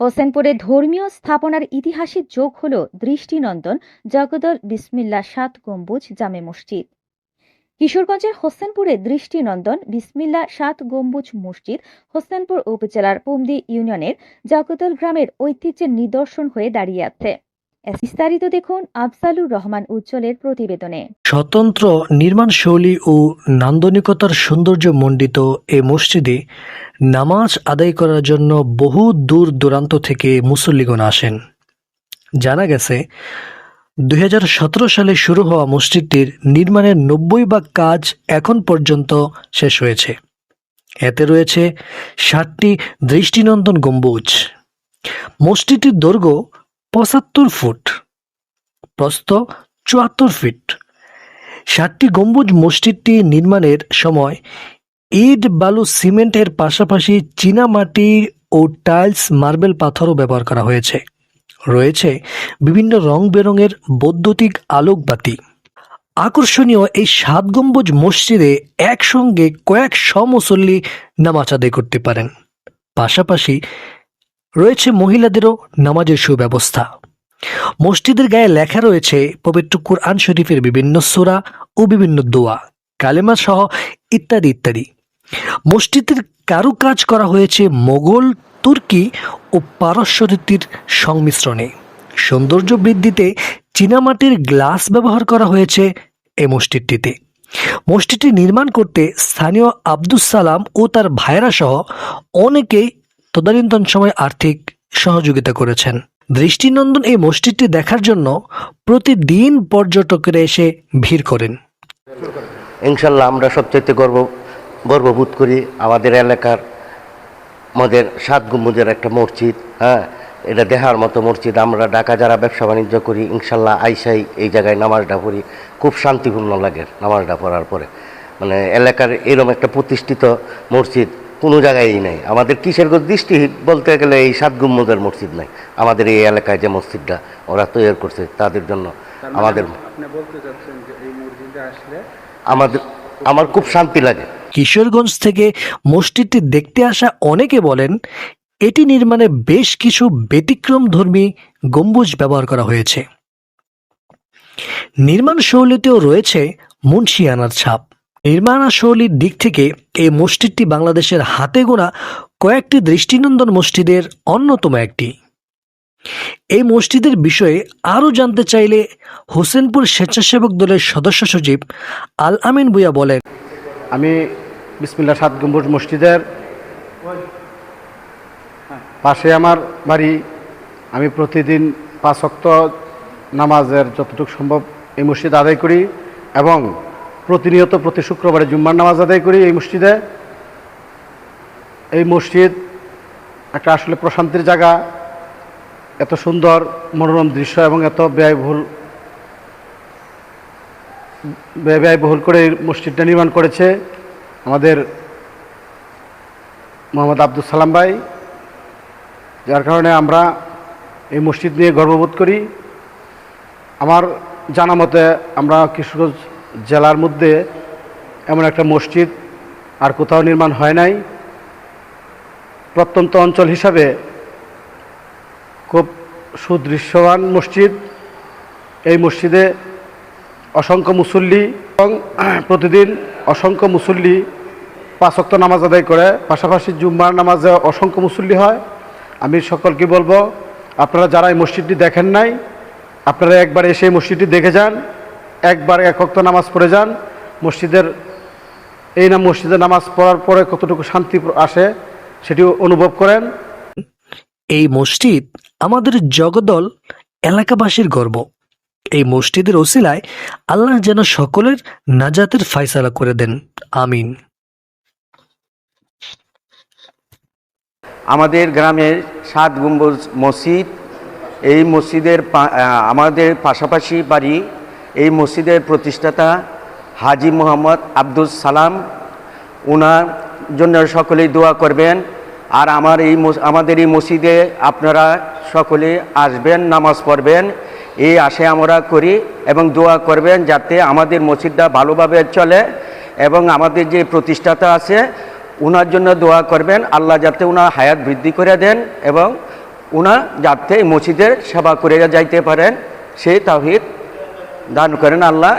হোসেনপুরে ধর্মীয় স্থাপনার ইতিহাসের যোগ হল দৃষ্টিনন্দন, জগদল বিসমিল্লা সাত গম্বুজ জামে মসজিদ। কিশোরগঞ্জের হোসেনপুরে দৃষ্টিনন্দন বিসমিল্লা সাত গম্বুজ মসজিদ, হোসেনপুর উপজেলার পুমদি ইউনিয়নের জগদল গ্রামের ঐতিহ্যের নিদর্শন হয়ে দাঁড়িয়ে আছে। বিস্তারিত দেখুন আফজালুর রহমান উজ্জ্বলের প্রতিবেদনে। স্বতন্ত্র নির্মাণ শৈলী ও নান্দনিকতার সৌন্দর্য মণ্ডিত এ মসজিদে নামাজ আদায় করার জন্য বহু দূর দূরান্ত থেকে মুসল্লিগণ আসেন। জানা গেছে, দুই হাজার সতেরো সালে শুরু হওয়া মসজিদটির নির্মাণের নব্বই ভাগ কাজ এখন পর্যন্ত শেষ হয়েছে। এতে রয়েছে ষাটটি দৃষ্টিনন্দন গম্বুজ। মসজিদটির দৈর্ঘ্য পঁচাত্তর ফুট। প্রস্থ চুয়াত্তর ফিট। সাতটি গম্বুজ মসজিদটি নির্মাণের সময় ইট, বালু, সিমেন্টের পাশাপাশি চীনামাটি ও টাইলস, মার্বেল পাথরও ব্যবহার করা হয়েছে। রয়েছে বিভিন্ন রং বেরঙের বৈদ্যুতিক আলোকবাতি। আকর্ষণীয় এই সাত গম্বুজ মসজিদে একসঙ্গে কয়েক মুসল্লি নামাজ আদায় করতে পারেন। পাশাপাশি রয়েছে মহিলাদেরও নামাজের সুব্যবস্থা। মসজিদের গায়ে লেখা রয়েছে, পবিত্র কুরআন শরীফের বিভিন্ন সূরা ও বিভিন্ন দোয়া, কালেমা সহ ইত্যাদি ইত্যাদি। মসজিদের কারু কাজ করা হয়েছে মোগল, তুর্কি ও পারস্য রীতির সংমিশ্রণে। সৌন্দর্য বৃদ্ধিতে চীনামাটির গ্লাস ব্যবহার করা হয়েছে এই মসজিদটিতে। মসজিদটি নির্মাণ করতে স্থানীয় আব্দুস সালাম ও তার ভাইরা সহ অনেকেই তদানীন্তন সময় আর্থিক সহযোগিতা করেছেন। দৃষ্টিনন্দন এই মসজিদটি দেখার জন্য প্রতিদিন পর্যটকেরা এসে ভিড় করেন। ইনশাল্লাহ আমরা সবচেয়ে গর্ব, গর্ববোধ করি আমাদের এলাকার আমাদের সাত গম্বুজের একটা মসজিদ হ্যাঁ? এটা দেখার মতো মসজিদ। আমরা ঢাকা যারা ব্যবসা বাণিজ্য করি, ইনশাল্লাহ আইসাই এই জায়গায় নামাজটা পড়ি। খুব শান্তিপূর্ণ লাগে নামাজটা পড়ার পরে। মানে এলাকার এরকম একটা প্রতিষ্ঠিত মসজিদ কোনো জায়গায়ই নাই। আমাদের কিশোরগঞ্জ দৃষ্টি? বলতে গেলে এই সাত গম্বুজের মসজিদ নাই। আমাদের এই এলাকায় যে মসজিদটা ওরা তৈরি করছে তাদের জন্য মানে আমাদের আপনি বলতে চাচ্ছেন যে এই মসজিদে আসলে আমাদের আমার খুব শান্তি লাগে। কিশোরগঞ্জ থেকে মসজিদটি দেখতে আসা অনেকে বলেন এটি নির্মাণে বেশ কিছু ব্যতিক্রম ধর্মী গম্বুজ ব্যবহার করা হয়েছে। নির্মাণ শৈলীতেও রয়েছে মুন্সিয়ানার ছাপ। নির্মাণ শৈলীর দিক থেকে এই মসজিদটি বাংলাদেশের হাতে গোনা কয়েকটি দৃষ্টিনন্দন মসজিদের অন্যতম একটি। এই মসজিদের বিষয়ে আরও জানতে চাইলে হোসেনপুর স্বেচ্ছাসেবক দলের সদস্য সচিব আল আমিন বুয়া বলেন। আমি বিসমিল্লা সাত গম্বুজ মসজিদের পাশে আমার বাড়ি। আমি প্রতিদিন পাঁচ অক্ত নামাজের যতটুকু সম্ভব এই মসজিদ আদায় করি এবং প্রতিনিয়ত প্রতি শুক্রবারে জুম্মার নামাজ আদায় করি এই মসজিদে। এই মসজিদ একটা আসলে প্রশান্তির জায়গা, এত সুন্দর মনোরম দৃশ্য এবং এত ব্যয়বহুল ব্যয় ব্যয়বহুল করে এই মসজিদটা নির্মাণ করেছে আমাদের মোহাম্মদ আব্দুল সালাম ভাই, যার কারণে আমরা এই মসজিদ নিয়ে গর্ববোধ করি। আমার জানা মতে আমরা কিশোরগঞ্জ জেলার মধ্যে এমন একটা মসজিদ আর কোথাও নির্মাণ হয় নাই। প্রত্যন্ত অঞ্চল হিসাবে খুব সুদৃশ্যমান মসজিদ। এই মসজিদে অসংখ্য মুসল্লি এবং প্রতিদিন অসংখ্য মুসল্লি পাঁচক্ত নামাজ আদায় করে। পাশাপাশি জুম্মার নামাজে অসংখ্য মুসল্লি হয়। আমি সকলকে বলব, আপনারা যারা এই মসজিদটি দেখেন নাই, আপনারা একবার এসে মসজিদটি দেখে যান। একবার একক্ত নামাজ পড়ে যান। মসজিদের এই নাম মসজিদে নামাজ পড়ার পরে কতটুকু শান্তি আসে সেটি অনুভব করেন। এই মসজিদ আমাদের জগদল এলাকাবাসীর গর্ব। এই মসজিদের ওসিলায় আল্লাহ যেন সকলের নাজাতের ফায়সালা করে দেন। আমিন। আমাদের গ্রামের সাত গম্বুজ মসজিদ। এই মসজিদের পা- আমাদের পাশাপাশি বাড়ি এই মসজিদের প্রতিষ্ঠাতা হাজি মোহাম্মদ আব্দুল সালাম ওনার জন্য সকলেই দোয়া করবেন। আর আমার এই আমাদের এই মসজিদে আপনারা সকলে আসবেন, নামাজ পড়বেন। এই আশে আমরা করি এবং দোয়া করবেন যাতে আমাদের মসজিদটা ভালোভাবে চলে এবং আমাদের যে প্রতিষ্ঠাতা আছে ওনার জন্য দোয়া করবেন। আল্লাহ যাতে ওনার হায়াত বৃদ্ধি করে দেন এবং উনা যাতে মসজিদের সেবা করে যাইতে পারেন। সেই তাহিদ দান করেন আল্লাহ